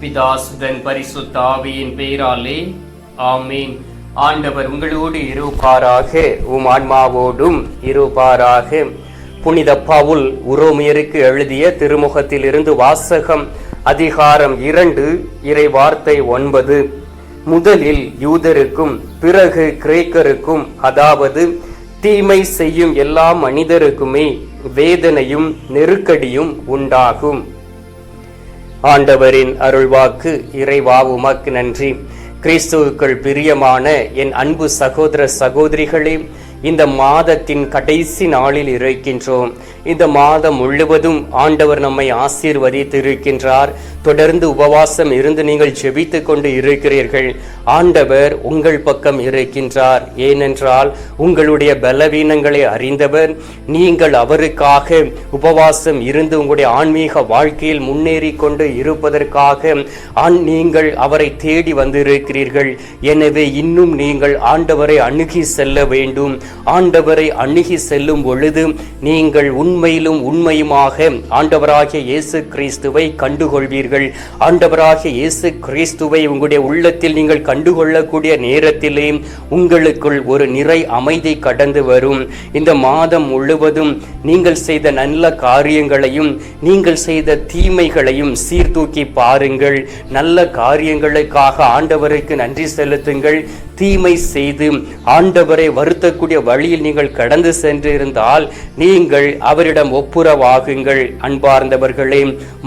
பிதாசுதன் பரிசுத்த ஆவியின் பெயராலே ஆமீன். ஆண்டவர் உங்களோடு இருப்பாராக உம் ஆன்மாவோடும் இருப்பாராக. புனித பவுல் உரோமியருக்கு எழுதிய திருமுகத்திலிருந்து வாசகம் அதிகாரம் இரண்டு இறை வார்த்தை ஒன்பது. முதலில் யூதருக்கும் பிறகு கிரேக்கருக்கும் அதாவது தீமை செய்யும் எல்லா மனிதருக்குமே வேதனையும் நெருக்கடியும் உண்டாகும். ஆண்டவரின் அருள்வாக்கு இறைவா உமக்கு நன்றி. கிறிஸ்துவுக்குள் பிரியமான என் அன்பு சகோதர சகோதரிகளே இந்த மாதத்தின் கடைசி நாளில் இருக்கின்றோம் இந்த மாதம் முழுவதும் ஆண்டவர் நம்மை ஆசீர்வதித்து இருக்கின்றார் தொடர்ந்து உபவாசம் இருந்து நீங்கள் ஜெபித்து கொண்டு இருக்கிறீர்கள். ஆண்டவர் உங்கள் பக்கம் இருக்கின்றார். ஏனென்றால் உங்களுடைய பலவீனங்களை அறிந்தவர் நீங்கள் அவருக்காக உபவாசம் இருந்து உங்களுடைய ஆன்மீக வாழ்க்கையில் முன்னேறி கொண்டு இருப்பதற்காக நீங்கள் அவரை தேடி வந்திருக்கிறீர்கள். எனவே இன்னும் நீங்கள் ஆண்டவரை அணுகி செல்ல வேண்டும். ஆண்டவரை அணுகி செல்லும் பொழுது நீங்கள் உண்மையிலும் உண்மையுமாக ஆண்டவராகிய இயேசு கிறிஸ்துவை கண்டுகொள்வீர்கள். ஆண்டவராகிய இயேசு கிறிஸ்துவை உங்களுடைய உள்ளத்தில் நீங்கள் கண்டுகொள்ளக்கூடிய நேரத்திலே உங்களுக்குள் ஒரு நிறை அமைதி கடந்து வரும். இந்த மாதம் முழுவதும் நீங்கள் செய்த நல்ல காரியங்களையும் நீங்கள் செய்த தீமைகளையும் சீர்தூக்கி பாருங்கள். நல்ல காரியங்களுக்காக ஆண்டவருக்கு நன்றி செலுத்துங்கள். தீமை செய்து ஆண்டவரை வருத்தக்கூடிய வழியில் நீங்கள் கடந்து சென்றிருந்தால் நீங்கள் அவர் அவரிடம் ஒப்புரவாகுங்கள். அன்பார்ந்தவர்களே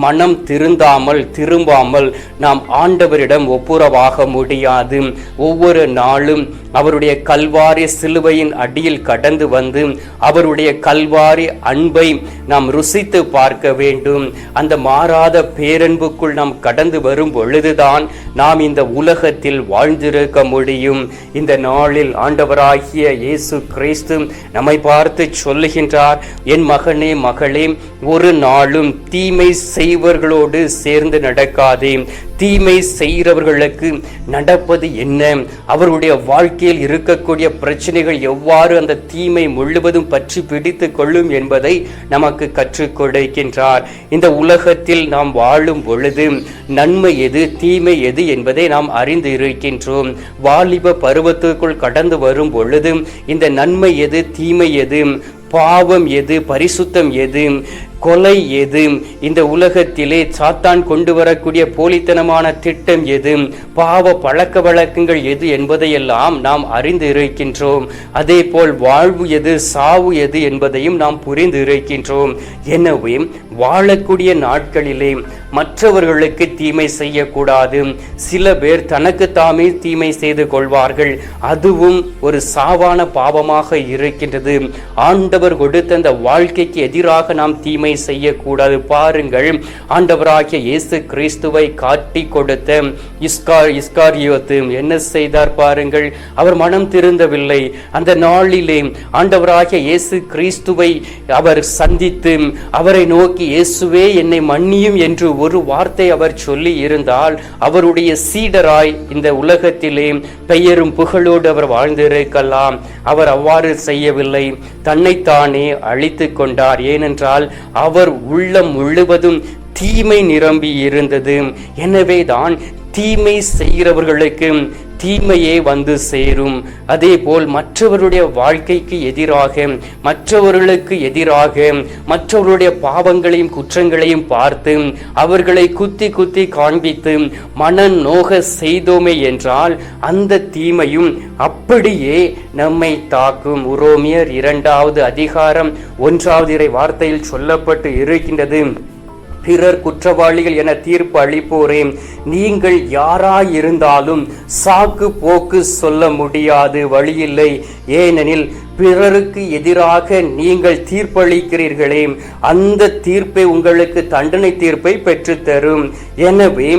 மனம் திருந்தாமல் திரும்பாமல் நாம் ஆண்டவரிடம் ஒப்புரவாக முடியாது. ஒவ்வொரு நாளும் அவருடைய கல்வாரி சிலுவையின் அடியில் கடந்து வந்து அவருடைய கல்வாரி அன்பை நாம் ருசித்து பார்க்க வேண்டும். அந்த மாறாத பேரன்புக்குள் நாம் கடந்து வரும் பொழுதுதான் நாம் இந்த உலகத்தில் வாழ்ந்திருக்க முடியும். இந்த நாளில் ஆண்டவராகிய இயேசு கிறிஸ்து நம்மை பார்த்து சொல்லுகின்றார் என் மகன் மகளே ஒரு நாளும் தீமை செய்வர்களோடு சேர்ந்து நடக்காதே. தீமை செய்கிறவர்களுக்கு நடப்பது என்ன? அவர்களுடைய வாழ்க்கையில் இருக்கக்கூடிய பிரச்சனைகள் எவ்வாறு அந்த தீமை முழுவதும் பற்றி பிடித்து கொள்ளும் என்பதை நமக்கு கற்றுக் கொடுக்கின்றார். இந்த உலகத்தில் நாம் வாழும் பொழுது நன்மை எது தீமை எது என்பதை நாம் அறிந்து இருக்கின்றோம். வாலிப பருவத்துக்குள் கடந்து வரும் பொழுது இந்த நன்மை எது தீமை எது பாவம் எது பரிசுத்தம் எது கொலை எது இந்த உலகத்திலே சாத்தான் கொண்டு வரக்கூடிய போலித்தனமான திட்டம் எது பாவ பழக்க வழக்கங்கள் எது என்பதையெல்லாம் நாம் அறிந்து இருக்கின்றோம் அதே போல் வாழ்வு எது சாவு எது என்பதையும் நாம் புரிந்து இருக்கின்றோம் எனவே வாழக்கூடிய நாட்களிலே மற்றவர்களுக்கு தீமை செய்யக்கூடாது. சில பேர் தனக்கு தாமே தீமை செய்து கொள்வார்கள். அதுவும் ஒரு சாவான பாவமாக இருக்கின்றது. ஆண்டவர் கொடுத்த அந்த வாழ்க்கைக்கு எதிராக நாம் தீமை செய்யக்கூடாது. பாருங்கள் ஆண்டவராகிய இயேசு கிறிஸ்துவை காட்டி கொடுத்த இஸ்கார் இஸ்காரியோத்து என்ன செய்தார் பாருங்கள்? அவர் மனம் திருந்தவில்லை. அந்த நாளிலே ஆண்டவராகிய இயேசு கிறிஸ்துவை அவர் சந்தித்து அவரை நோக்கி இயேசுவே என்னை மன்னியும் என்று ஒரு வார்த்தை அவர் சொல்லி இருந்தால் அவருடைய சீடராய் இந்த உலகத்திலே பெயரும் புகழோடு அவர் வாழ்ந்திருக்கலாம். அவர் அவ்வாறு செய்யவில்லை. தன்னைத்தானே அழித்து கொண்டார். ஏனென்றால் அவர் உள்ளம் முழுவதும் தீமை நிரம்பி இருந்தது. எனவேதான் தீமை செய்கிறவர்களுக்கு தீமையே வந்து சேரும். அதே போல் மற்றவருடைய வாழ்க்கைக்கு எதிராக மற்றவர்களுக்கு எதிராக மற்றவருடைய பாவங்களையும் குற்றங்களையும் பார்த்து அவர்களை குத்தி குத்தி காண்பித்து மன நோக செய்தோமே என்றால் அந்த தீமையும் அப்படியே நம்மை தாக்கும். உரோமியர் இரண்டாவது அதிகாரம் ஒன்றாவது இறை வார்த்தையில் சொல்லப்பட்டு இருக்கின்றது. பிறர் குற்றவாளிகள் என தீர்ப்பு அளிப்போரே. நீங்கள் யாராயிருந்தாலும் சாக்கு போக்கு சொல்ல முடியாது வழியில்லை. ஏனெனில் பிறருக்கு எதிராக நீங்கள் தீர்ப்பளிக்கிறீர்களே. அந்த தீர்ப்பை உங்களுக்கு தண்டனை தீர்ப்பை பெற்றுத்தரும். எனவே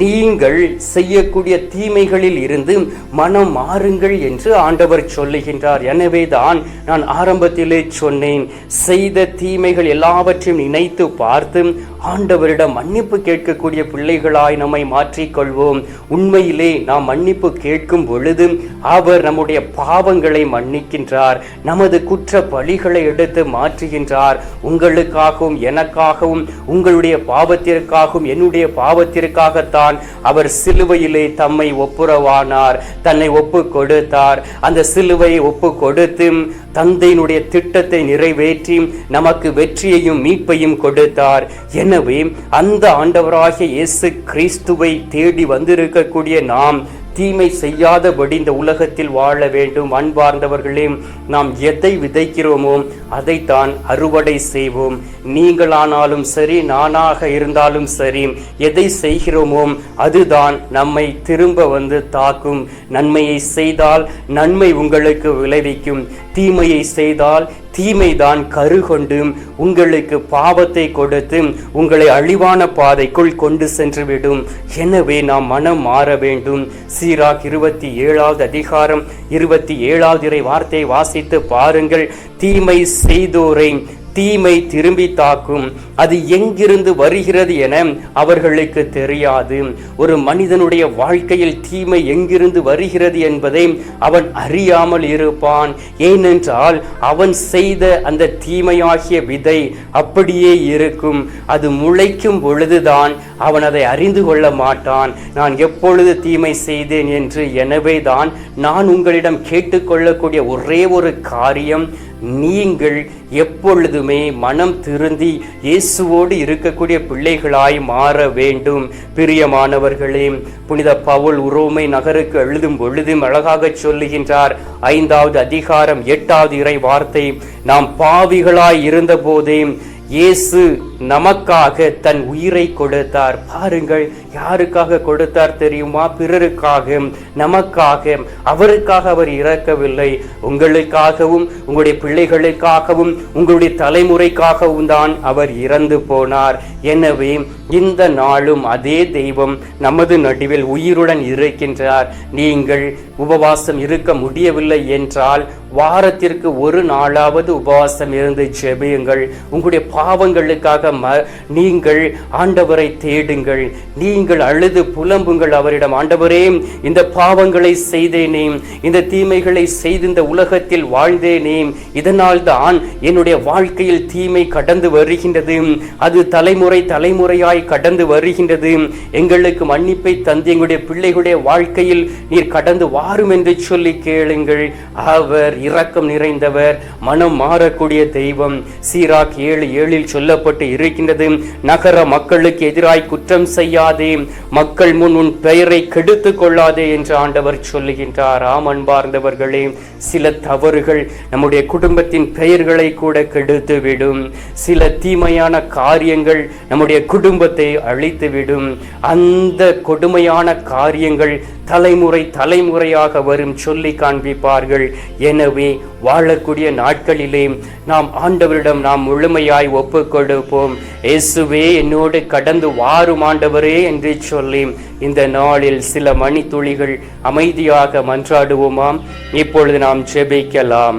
நீங்கள் செய்யக்கூடிய தீமைகளில் இருந்து மனம் மாறுங்கள் என்று ஆண்டவர் சொல்லுகின்றார். எனவே தான் நான் ஆரம்பத்திலே சொன்னேன் செய்த தீமைகள் எல்லாவற்றையும் நினைத்து பார்த்து ஆண்டவரிடம் மன்னிப்பு கேட்கக்கூடிய பிள்ளைகளாய் நம்மை மாற்றிக்கொள்வோம். உண்மையிலே நாம் மன்னிப்பு கேட்கும் பொழுது அவர் நம்முடைய பாவங்களை மன்னிக்கின்றார். நமது குற்ற பழிகளை எடுத்து மாற்றுகின்றார். உங்களுக்காகவும் எனக்காகவும் உங்களுடைய பாவத்திற்காகவும் என்னுடைய பாவத்திற்காகத்தான் அவர் சிலுவையிலே தம்மை ஒப்புரவானார். தன்னை ஒப்பு கொடுத்தார் அந்த சிலுவையை ஒப்பு கொடுத்து தந்தையினுடைய திட்டத்தை நிறைவேற்றி நமக்கு வெற்றியையும் மீட்பையும் கொடுத்தார். எனவே அந்த ஆண்டவராகிய இயேசு கிறிஸ்துவை தேடி வந்திருக்கக்கூடிய நாம் தீமை செய்யாதபடி இந்த உலகத்தில் வாழ வேண்டும். அன்பார்ந்தவர்களே நாம் எதை விதைக்கிறோமோ அதைத்தான் அறுவடை செய்வோம். நீங்களானாலும் சரி நானாக இருந்தாலும் சரி எதை செய்கிறோமோ அதுதான் நம்மை திரும்ப வந்து தாக்கும். நன்மையை செய்தால் நன்மை உங்களுக்கு விளைவிக்கும். தீமையை செய்தால் தீமைதான் கருகொண்டும் உங்களுக்கு பாவத்தை கொடுத்து உங்களை அழிவான பாதைக்குள் கொண்டு சென்றுவிடும். எனவே நாம் மனம் மாற வேண்டும். சீராக் இருபத்தி ஏழாவது அதிகாரம் இருபத்தி ஏழாவது இறை வார்த்தையை வாசித்து பாருங்கள். தீமை செய்தோரை தீமை திரும்பி தாக்கும். அது எங்கிருந்து வருகிறது என அவர்களுக்கு தெரியாது. ஒரு மனிதனுடைய வாழ்க்கையில் தீமை எங்கிருந்து வருகிறது என்பதை அவன் அறியாமல் இருப்பான். ஏனென்றால் அவன் செய்த அந்த தீமையாகிய விதை அப்படியே இருக்கும். அது முளைக்கும் பொழுதுதான் அவன் அதை அறிந்து கொள்ள மாட்டான். நான் எப்பொழுது தீமை செய்தேன் என்று எனவே தான் நான் உங்களிடம் கேட்டுக்கொள்ளக்கூடிய ஒரே ஒரு காரியம் நீங்கள் எப்பொழுதுமே மனம் திருந்தி இயேசுவோடு இருக்கக்கூடிய பிள்ளைகளாய் மாற வேண்டும். பிரியமானவர்களே புனித பவுல் உரோமை நகருக்கு எழுதும் பொழுதும் அழகாக சொல்லுகின்றார். ஐந்தாவது அதிகாரம் எட்டாவது இறை வார்த்தை நாம் பாவிகளாய் இருந்தபோதே இயேசு நமக்காக தன் உயிரை கொடுத்தார். பாருங்கள் யாருக்காக கொடுத்தார் தெரியுமா? பிறருக்காக நமக்காக. அவருக்காக அவர் இறக்கவில்லை. உங்களுக்காகவும் உங்களுடைய பிள்ளைகளுக்காகவும் உங்களுடைய தலைமுறைக்காகவும் தான் அவர் இறந்து போனார். எனவே இந்த நாளும் அதே தெய்வம் நமது நடுவில் உயிருடன் இருக்கின்றார். நீங்கள் உபவாசம் இருக்க முடியவில்லை என்றால் வாரத்திற்கு ஒரு நாளாவது உபவாசம் இருந்து ஜெபியுங்கள். உங்களுடைய பாவங்களுக்காக ம நீங்கள் ஆண்டவரை தேடுங்கள். நீங்கள் அழுது புலம்புங்கள் அவரிடம் ஆண்டவரே இந்த பாவங்களை செய்தேனே இந்த தீமைகளை செய்து இந்த உலகத்தில் வாழ்ந்தேனே இதனால் தான் என்னுடைய வாழ்க்கையில் தீமை கடந்து வருகின்றது. அது தலைமுறை தலைமுறையாய் கடந்து வருகின்றது. எங்களுக்கு மன்னிப்பை தந்து எங்களுடைய பிள்ளைகளுடைய வாழ்க்கையில் நீர் கடந்து வாரும் என்று சொல்லி கேளுங்கள். அவர் இரக்கம் நிறைந்தவர் மனம் மாறக்கூடிய தெய்வம். சீராக் ஏழு ஏழில் சொல்லப்பட்டு இருக்கின்றது. நகர மக்களுக்கு எதிராய் குற்றம் செய்யாதே. மக்கள் முன் உன் பெயரை கெடுத்து கொள்ளாதே என்று ஆண்டவர் சொல்லுகின்றார். ஆம் அன்பார்ந்தவர்களே சில தவறுகள் நம்முடைய குடும்பத்தின் பெயர்களை கூட கெடுத்து விடும் சில தீமையான காரியங்கள் நம்முடைய குடும்பத்தை அழித்துவிடும். அந்த கொடுமையான காரியங்கள் தலைமுறை தலைமுறையாக வரும் சொல்லி காண்பிப்பார்கள். எனவே வாழக்கூடிய நாட்களிலே நாம் ஆண்டவரிடம் நாம் முழுமையாய் ஒப்பு கொடுப்போம் இயேசுவே என்னோடு கடந்து வாரும் ஆண்டவரே என்று சொல்லி இந்த நாளில் சில மணித்துளிகள் அமைதியாக மன்றாடுவோமாம். இப்பொழுது நாம் ஜெபிக்கலாம்.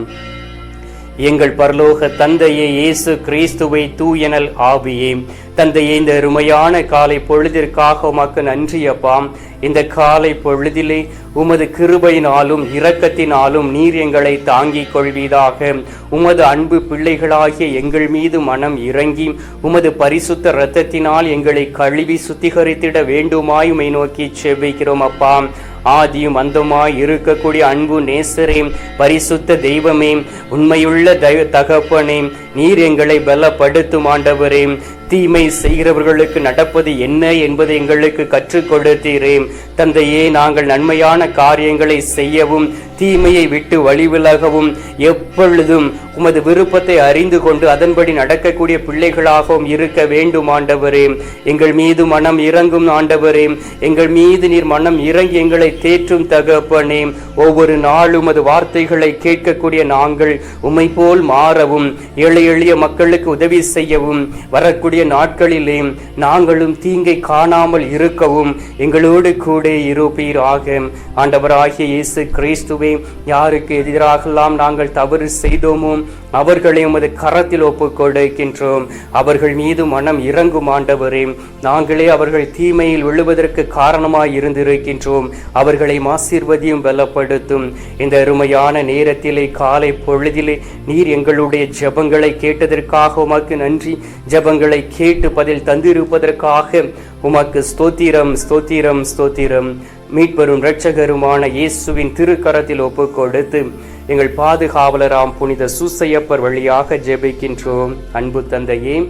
எங்கள் பரலோக தந்தையே இயேசு கிறிஸ்துவை தூயனல் ஆவியே. தந்தையே இந்த அருமையான காலை பொழுதிற்காக உமக்கு நன்றி அப்பாம் இந்த காலை பொழுதிலே உமது கிருபையினாலும் இரக்கத்தினாலும் நீர் எங்களை தாங்கிக் கொள்வீதாக உமது அன்பு பிள்ளைகளாகிய எங்கள் மீது மனம் இறங்கி உமது பரிசுத்த இரத்தத்தினால் எங்களை கழுவி சுத்திகரித்திட வேண்டுமாய் உமை நோக்கி செவ்விக்கிறோம் அப்பா. ஆதியும் அந்தமாய் இருக்கக்கூடிய அன்பு நேசரே பரிசுத்த தெய்வமே உண்மையுள்ள தெய்வ தகப்பனே நீர் எங்களை பலப்படுத்தும் ஆண்டவரே. தீமை செய்கிறவர்களுக்கு நடப்பது என்ன என்பதை எங்களுக்கு கற்றுக் கொடுத்தீரே. தந்தையே நாங்கள் நன்மையான காரியங்களை செய்யவும் தீமையை விட்டு வழிவிலகவும் எப்பொழுதும் உமது விருப்பத்தை அறிந்து கொண்டு அதன்படி நடக்கக்கூடிய பிள்ளைகளாகவும் இருக்க வேண்டும் ஆண்டவரே. எங்கள் மீது மனம் இறங்கும் ஆண்டவரே. எங்கள் மீது நீர் மனம் இறங்கி எங்களை தேற்றும் தகப்பனே. ஒவ்வொரு நாளும் அது வார்த்தைகளை கேட்கக்கூடிய நாங்கள் உமை போல் மாறவும் ஏழை எளிய மக்களுக்கு உதவி செய்யவும் வரக்கூடிய எங்களுடைய நாட்களிலே நாங்களும் தீங்கை காணாமல் இருக்கவும் எங்களோடு கூட இருப்பீராக. ஆண்டவராகிய இயேசு கிறிஸ்துவே யாருக்கு எதிராகலாம் நாங்கள் தவறு செய்தோமோ அவர்களை உமது கரத்தில் ஒப்பு கொடுக்கின்றோம் அவர்கள் மீது மனம் இறங்கும் ஆண்டவரே நாங்களே அவர்கள் தீமையில் விழுவதற்கு காரணமாய் இருந்திருக்கின்றோம். அவர்களை ஆசீர்வதியும் பலப்படுத்தும். இந்த அருமையான நேரத்திலே காலை பொழுதிலே நீர் எங்களுடைய ஜபங்களை கேட்டதற்காக உமக்கு நன்றி. ஜபங்களை கேட்டு பதில் தந்திருப்பதற்காக உமக்கு ஸ்தோத்திரம் ஸ்தோத்திரம் ஸ்தோத்திரம். மீட்பெரும் இரட்சகருமான இயேசுவின் திருக்கரத்தில் ஒப்புக் கொடுத்து எங்கள் பாதுகாவலராம் புனித சுசையப்பர் வழியாக ஜெபிக்கின்றோம். அன்பு தந்தையே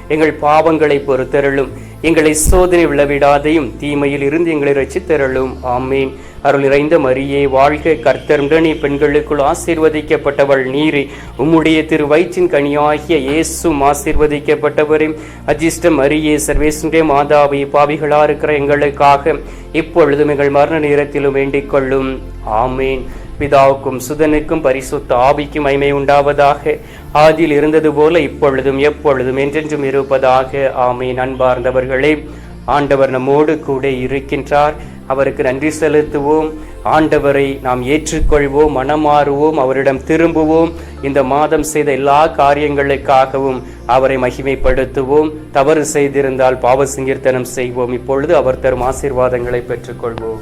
எங்கள் பாவங்களை பொறுத்தருளும். எங்களை சோதனை விழவிடாதையும் தீமையில் இருந்து எங்களை ரசித்தருளும் ஆமீன். அருள் நிறைந்த மரியே வாழ்க கர்த்தருடனே பெண்களுக்குள் ஆசீர்வதிக்கப்பட்டவள் நீரே. உம்முடைய திரு வயிற்றின் கனியாகிய இயேசும் ஆசீர்வதிக்கப்பட்டவரே. அஜிஷ்ட மரியே சர்வேசுடைய மாதாவை பாவிகளா இருக்கிற எங்களுக்காக இப்பொழுதும் எங்கள் மரண நேரத்திலும் வேண்டிக் கொள்ளும். ஆமேன். பிதாவுக்கும் சுதனுக்கும் பரிசுத்த ஆவிக்கும் மைமை உண்டாவதாக. ஆதியில் இருந்தது போல இப்பொழுதும் எப்பொழுதும் என்றென்றும் இருப்பதாக. ஆமை அன்பார்ந்தவர்களே ஆண்டவர் நம்மோடு கூட இருக்கின்றார். அவருக்கு நன்றி செலுத்துவோம். ஆண்டவரை நாம் ஏற்றுக்கொள்வோம் மனமாறுவோம் அவரிடம் திரும்புவோம். இந்த மாதம் செய்த எல்லா காரியங்களுக்காகவும் அவரை மகிமைப்படுத்துவோம். தவறு செய்திருந்தால் பாவசிங்கீர்த்தனம் செய்வோம். இப்பொழுது அவர் தரும் ஆசீர்வாதங்களை பெற்றுக்கொள்வோம்.